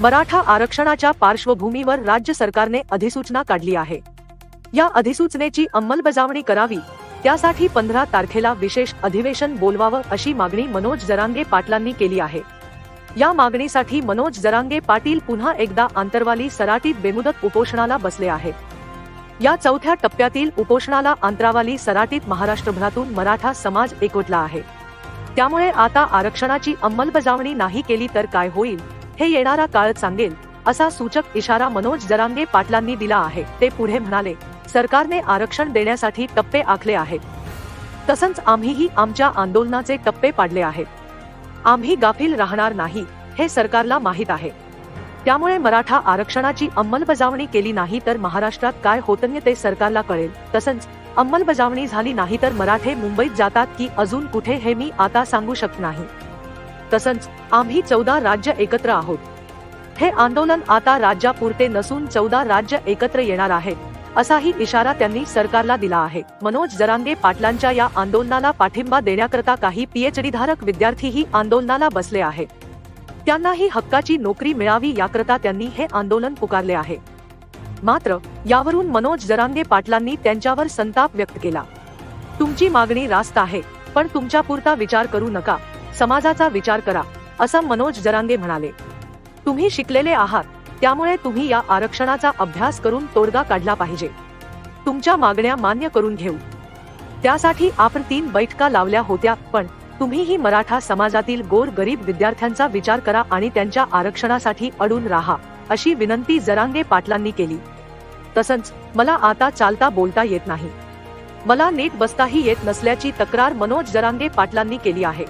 मराठा आरक्षणाच्या पार्श्वभूमीवर राज्य सरकारने अधिसूचना काढली आहे. या अधिसूचनेची अंमलबजावणी करावी त्यासाठी पंधरा तारखेला विशेष अधिवेशन बोलवावं अशी मागणी मनोज जरांगे पाटलांनी केली आहे. या मागणीसाठी मनोज जरांगे पाटील पुन्हा एकदा आंतरवाली सराटीत बेमुदत उपोषणाला बसले आहे या चौथ्या टप्प्यातील उपोषणाला आंतरावाली सराटीत महाराष्ट्रभरातून मराठा समाज एकवटला आहे. त्यामुळे आता आरक्षणाची अंमलबजावणी नाही केली तर काय होईल? हे येणारा काळ सांगेल असा सूचक इशारा मनोज जरांगे पाटलांनी दिला आहे. ते पुढे म्हणाले सरकारने आरक्षण देण्यासाठी टप्पे आखले आहेत. तसंच आम्हीही आमच्या आंदोलनाचे टप्पे पाडले आहेत. आम्ही गाफील राहणार नाही हे सरकारला माहीत आहे. त्यामुळे मराठा आरक्षणाची अंमलबजावणी केली नाही तर महाराष्ट्रात काय होतं ते सरकारला कळेल. तसंच अंमलबजावणी झाली नाही तर मराठे मुंबईत जातात की अजून कुठे हे मी आता सांगू शकत नाही. तसंच आम्ही चौदा राज्य एकत्र आहोत. हे आंदोलन आता राज्यापुरते नसून चौदा राज्य एकत्र येणार आहेत असाही इशारा त्यांनी सरकारला दिला आहे. मनोज जरांगे पाटलांच्या या आंदोलनाला पाठिंबा देण्याकरता काही पीएचडी धारक विद्यार्थीही आंदोलनाला बसले आहेत. त्यांनाही हक्काची नोकरी मिळावी याकरता त्यांनी हे आंदोलन पुकारले आहे. मात्र यावरून मनोज जरांगे पाटलांनी त्यांच्यावर संताप व्यक्त केला. तुमची मागणी रास्त आहे पण तुमच्या पुरता विचार करू नका. समाजाचा विचार करा असं मनोज जरांगे म्हणाले. तुम्ही शिकलेले आहात त्यामुळे तुम्ही या आरक्षणाचा अभ्यास करून तोडगा काढला पाहिजे. तुमच्या मागण्या मान्य करून घेऊ. त्यासाठी आपण तीन बैठका लावल्या होत्या पण तुम्हीही मराठा समाजातील गोर गरीब विद्यार्थ्यांचा विचार करा आणि त्यांच्या आरक्षणासाठी अडून राहा अशी विनंती जरांगे पाटलांनी केली. तसंच मला आता चालता बोलता येत नाही. मला नीट बसताही येत नसल्याची तक्रार मनोज जरांगे पाटलांनी केली आहे.